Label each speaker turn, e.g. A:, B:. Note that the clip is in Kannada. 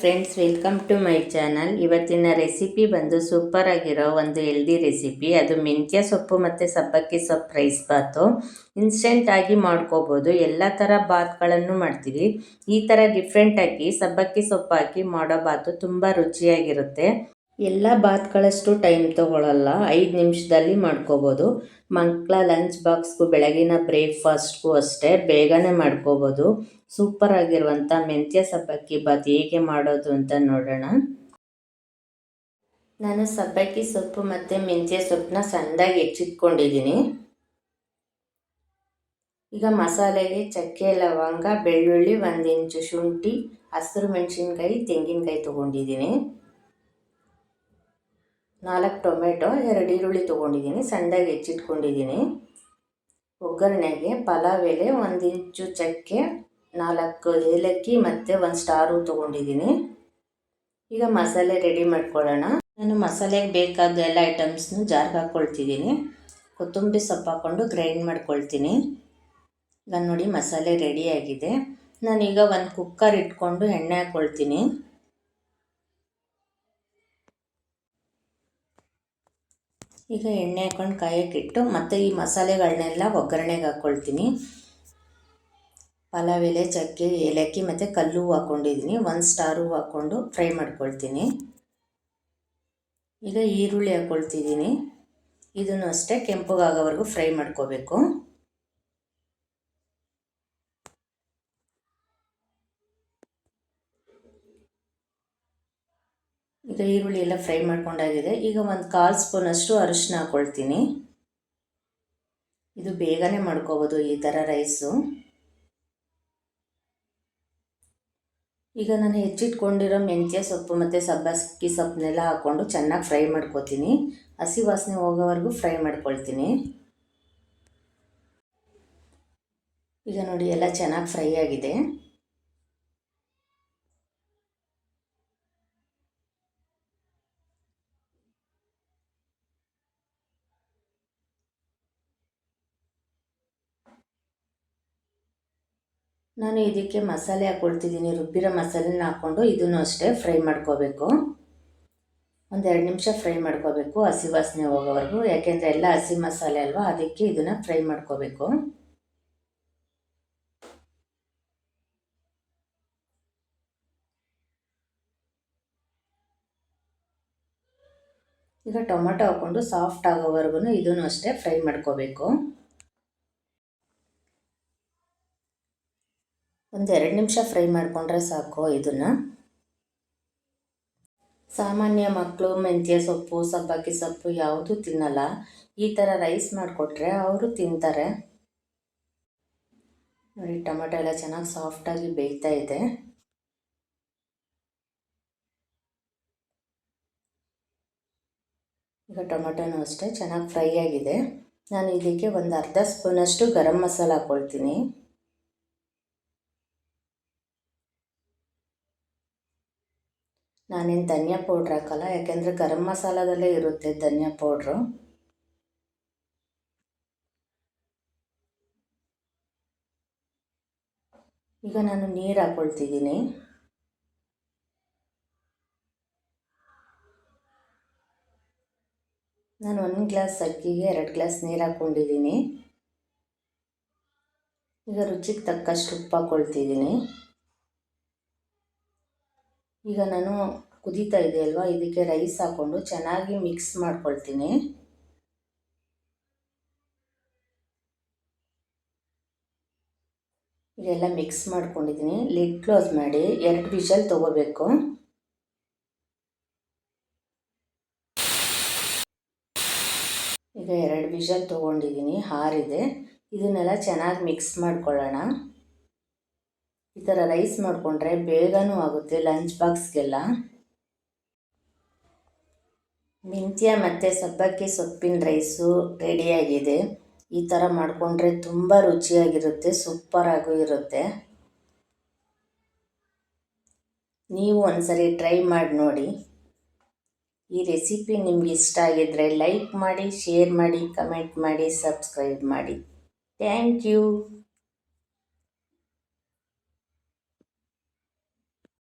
A: Friends welcome to my channel ಇವತ್ತಿನ ರೆಸಿಪಿ ಬಂದು ಸೂಪರ್ ಆಗಿರೋ ಒಂದು ಹೆಲ್ದಿ ರೆಸಿಪಿ ಅದು ಮೆಂತ್ಯ ಸೊಪ್ಪು ಮತ್ತು ಸಬ್ಬಕ್ಕಿ ಸೊಪ್ಪು ರೈಸ್ ಬಾತು. ಇನ್ಸ್ಟೆಂಟ್ ಆಗಿ ಮಾಡ್ಕೋಬೋದು. ಎಲ್ಲ ಥರ ಬಾತ್ಗಳನ್ನು ಮಾಡ್ತೀವಿ. ಈ ಥರ ಡಿಫ್ರೆಂಟಾಗಿ ಸಬ್ಬಕ್ಕಿ ಸೊಪ್ಪು ಹಾಕಿ ಮಾಡೋ ಬಾತು ತುಂಬ ರುಚಿಯಾಗಿರುತ್ತೆ. ಎಲ್ಲ ಬಾತ್ಗಳಷ್ಟು ಟೈಮ್ ತೊಗೊಳಲ್ಲ, ಐದು ನಿಮಿಷದಲ್ಲಿ ಮಾಡ್ಕೋಬೋದು. ಮಕ್ಕಳ ಲಂಚ್ ಬಾಕ್ಸ್ಗೂ ಬೆಳಗಿನ ಬ್ರೇಕ್ಫಾಸ್ಟ್ಗೂ ಅಷ್ಟೇ ಬೇಗನೆ ಮಾಡ್ಕೋಬೋದು. ಸೂಪರ್ ಆಗಿರುವಂಥ ಮೆಂತ್ಯ ಸಬ್ಬಕ್ಕಿ ಬಾತ್ ಹೇಗೆ ಮಾಡೋದು ಅಂತ ನೋಡೋಣ. ನಾನು ಸಬ್ಬಕ್ಕಿ ಸೊಪ್ಪು ಮತ್ತು ಮೆಂತ್ಯ ಸೊಪ್ಪನ್ನ ಸಣ್ಣದಾಗಿ ಹೆಚ್ಚಿಟ್ಕೊಂಡಿದ್ದೀನಿ. ಈಗ ಮಸಾಲೆಗೆ ಚಕ್ಕೆ, ಲವಂಗ, ಬೆಳ್ಳುಳ್ಳಿ, ಒಂದು ಇಂಚು ಶುಂಠಿ, ಹಸಿರು ಮೆಣಸಿನ್ಕಾಯಿ, ತೆಂಗಿನಕಾಯಿ ತೊಗೊಂಡಿದ್ದೀನಿ. ನಾಲ್ಕು ಟೊಮೆಟೊ, ಎರಡು ಈರುಳ್ಳಿ ತೊಗೊಂಡಿದ್ದೀನಿ, ಸಣ್ಣದಾಗಿ ಹೆಚ್ಚಿಟ್ಕೊಂಡಿದ್ದೀನಿ. ಒಗ್ಗರಣೆಗೆ ಪಲಾವ್ ಎಲೆ, ಒಂದು ಇಂಚು ಚಕ್ಕೆ, ನಾಲ್ಕು ಏಲಕ್ಕಿ ಮತ್ತು ಒಂದು ಸ್ಟಾರು ತೊಗೊಂಡಿದ್ದೀನಿ. ಈಗ ಮಸಾಲೆ ರೆಡಿ ಮಾಡ್ಕೊಳ್ಳೋಣ. ನಾನು ಮಸಾಲೆಗೆ ಬೇಕಾದ ಎಲ್ಲ ಐಟಮ್ಸ್ನು ಜಾರ್ಗೆ ಹಾಕ್ಕೊಳ್ತಿದ್ದೀನಿ. ಕೊತ್ತಂಬರಿ ಸೊಪ್ಪು ಹಾಕ್ಕೊಂಡು ಗ್ರೈಂಡ್ ಮಾಡ್ಕೊಳ್ತೀನಿ. ನಾನು ನೋಡಿ ಮಸಾಲೆ ರೆಡಿಯಾಗಿದೆ ನಾನೀಗ ಒಂದು ಕುಕ್ಕರ್ ಇಟ್ಕೊಂಡು ಎಣ್ಣೆ ಹಾಕ್ಕೊಳ್ತೀನಿ. ಈಗ ಎಣ್ಣೆ ಹಾಕ್ಕೊಂಡು ಕಾಯಕ್ಕಿಟ್ಟು ಮತ್ತು ಈ ಮಸಾಲೆಗಳನ್ನೆಲ್ಲ ಒಗ್ಗರಣೆಗೆ ಹಾಕ್ಕೊಳ್ತೀನಿ ಪಲಾವ್, ಎಲೆ, ಚಕ್ಕೆ, ಏಲಕ್ಕಿ ಮತ್ತು ಕಲ್ಲು ಹಾಕ್ಕೊಂಡಿದ್ದೀನಿ ಒಂದು ಸ್ಟಾರು ಹಾಕ್ಕೊಂಡು ಫ್ರೈ ಮಾಡ್ಕೊಳ್ತೀನಿ. ಈಗ ಈರುಳ್ಳಿ ಹಾಕ್ಕೊಳ್ತಿದ್ದೀನಿ ಇದನ್ನು ಅಷ್ಟೇ ಕೆಂಪುಗಾಗೋವರೆಗೂ ಫ್ರೈ ಮಾಡ್ಕೋಬೇಕು. ಈರುಳ್ಳಿ ಎಲ್ಲ ಫ್ರೈ ಮಾಡ್ಕೊಂಡಾಗಿದೆ. ಈಗ ಒಂದು ಕಾಲು ಸ್ಪೂನಷ್ಟು ಅರಿಶಿನ ಹಾಕ್ಕೊಳ್ತೀನಿ ಇದು ಬೇಗನೆ ಮಾಡ್ಕೋಬೋದು ಈ ಥರ ರೈಸು. ಈಗ ನಾನು ಹೆಚ್ಚಿಟ್ಕೊಂಡಿರೋ ಮೆಂತ್ಯ ಸೊಪ್ಪು ಮತ್ತು ಸಬ್ಬಸ್ಕಿ ಸೊಪ್ಪನ್ನೆಲ್ಲ ಹಾಕ್ಕೊಂಡು ಚೆನ್ನಾಗಿ ಫ್ರೈ ಮಾಡ್ಕೋತೀನಿ. ಹಸಿ ವಾಸನೆ ಹೋಗೋವರೆಗೂ ಫ್ರೈ ಮಾಡ್ಕೊಳ್ತೀನಿ. ಈಗ ನೋಡಿ, ಎಲ್ಲ ಚೆನ್ನಾಗಿ ಫ್ರೈ ಆಗಿದೆ. ನಾನು ಇದಕ್ಕೆ ಮಸಾಲೆ ಹಾಕ್ಕೊಳ್ತಿದ್ದೀನಿ ರುಬ್ಬಿರೋ ಮಸಾಲೆನ ಹಾಕ್ಕೊಂಡು ಇದನ್ನು ಅಷ್ಟೇ ಫ್ರೈ ಮಾಡ್ಕೋಬೇಕು. ಒಂದೆರಡು ನಿಮಿಷ ಫ್ರೈ ಮಾಡ್ಕೋಬೇಕು. ಹಸಿ ವಾಸನೆ ಹೋಗೋವರೆಗೂ. ಯಾಕೆಂದರೆ ಎಲ್ಲ ಹಸಿ ಮಸಾಲೆ ಅಲ್ವಾ? ಅದಕ್ಕೆ ಇದನ್ನು ಫ್ರೈ ಮಾಡ್ಕೋಬೇಕು. ಈಗ ಟೊಮೆಟೊ ಹಾಕ್ಕೊಂಡು ಸಾಫ್ಟ್ ಆಗೋವರೆಗೂ ಇದನ್ನು ಅಷ್ಟೇ ಫ್ರೈ ಮಾಡ್ಕೋಬೇಕು. ಒಂದು ಎರಡು ನಿಮಿಷ ಫ್ರೈ ಮಾಡಿಕೊಂಡ್ರೆ ಸಾಕು ಇದನ್ನು. ಸಾಮಾನ್ಯ ಮಕ್ಕಳು ಮೆಂತ್ಯ ಸೊಪ್ಪು, ಸಬ್ಬಕ್ಕಿ ಸೊಪ್ಪು ಯಾವುದೂ ತಿನ್ನಲ್ಲ. ಈ ಥರ ರೈಸ್ ಮಾಡಿಕೊಟ್ರೆ ಅವರು ತಿಂತಾರೆ. ನೋಡಿ, ಟೊಮೆಟೊ ಎಲ್ಲ ಚೆನ್ನಾಗಿ ಸಾಫ್ಟಾಗಿ ಬೇಯ್ತಾ ಇದೆ. ಈಗ ಟೊಮೆಟೊನೂ ಅಷ್ಟೇ ಚೆನ್ನಾಗಿ ಫ್ರೈ ಆಗಿದೆ. ನಾನು ಇದಕ್ಕೆ ಒಂದು ಅರ್ಧ ಸ್ಪೂನಷ್ಟು ಗರಂ ಮಸಾಲ ಹಾಕ್ಕೊಳ್ತೀನಿ ನಾನೇನು ಧನಿಯಾ ಪೌಡ್ರ್ ಹಾಕಲ್ಲ, ಯಾಕೆಂದರೆ ಗರಂ ಮಸಾಲದಲ್ಲೇ ಇರುತ್ತೆ ಧನಿಯಾ ಪೌಡ್ರು. ಈಗ ನಾನು ನೀರು ಹಾಕ್ಕೊಳ್ತಿದ್ದೀನಿ ನಾನು ಒಂದು ಗ್ಲಾಸ್ ಅಕ್ಕಿಗೆ ಎರಡು ಗ್ಲಾಸ್ ನೀರು ಹಾಕ್ಕೊಂಡಿದ್ದೀನಿ ಈಗ ರುಚಿಗೆ ತಕ್ಕಷ್ಟು ಉಪ್ಪು ಹಾಕ್ಕೊಳ್ತಿದ್ದೀನಿ ಈಗ ನಾನು ಕುದೀತಾ ಇದೆ ಅಲ್ವಾ? ಇದಕ್ಕೆ ರೈಸ್ ಹಾಕ್ಕೊಂಡು ಚೆನ್ನಾಗಿ ಮಿಕ್ಸ್ ಮಾಡ್ಕೊಳ್ತೀನಿ. ಇದೆಲ್ಲ ಮಿಕ್ಸ್ ಮಾಡ್ಕೊಂಡಿದ್ದೀನಿ. ಲಿಡ್ ಕ್ಲೋಸ್ ಮಾಡಿ ಎರಡು ವಿಷಲ್ ತೊಗೋಬೇಕು. ಈಗ ಎರಡು ವಿಷಲ್ ತೊಗೊಂಡಿದ್ದೀನಿ. ಹಾರಿದೆ. ಇದನ್ನೆಲ್ಲ ಚೆನ್ನಾಗಿ ಮಿಕ್ಸ್ ಮಾಡ್ಕೊಳ್ಳೋಣ. ಈ ಥರ ರೈಸ್ ಮಾಡಿಕೊಂಡ್ರೆ ಬೇಗನೂ ಆಗುತ್ತೆ ಲಂಚ್ ಬಾಕ್ಸ್ಗೆಲ್ಲ ಮೆಂತ್ಯ ಮತ್ತು ಸಬ್ಬಕ್ಕಿ ಸೊಪ್ಪಿನ ರೈಸು ರೆಡಿಯಾಗಿದೆ ಈ ಥರ ಮಾಡಿಕೊಂಡ್ರೆ ತುಂಬ ರುಚಿಯಾಗಿರುತ್ತೆ, ಸೂಪರಾಗೂ ಇರುತ್ತೆ. ನೀವು ಒಂದ್ಸರಿ ಟ್ರೈ ಮಾಡಿ ನೋಡಿ. ಈ ರೆಸಿಪಿ ನಿಮ್ಗೆ ಇಷ್ಟ ಆಗಿದ್ದರೆ ಲೈಕ್ ಮಾಡಿ ಶೇರ್ ಮಾಡಿ ಕಮೆಂಟ್ ಮಾಡಿ ಸಬ್ಸ್ಕ್ರೈಬ್ ಮಾಡಿ. Thank you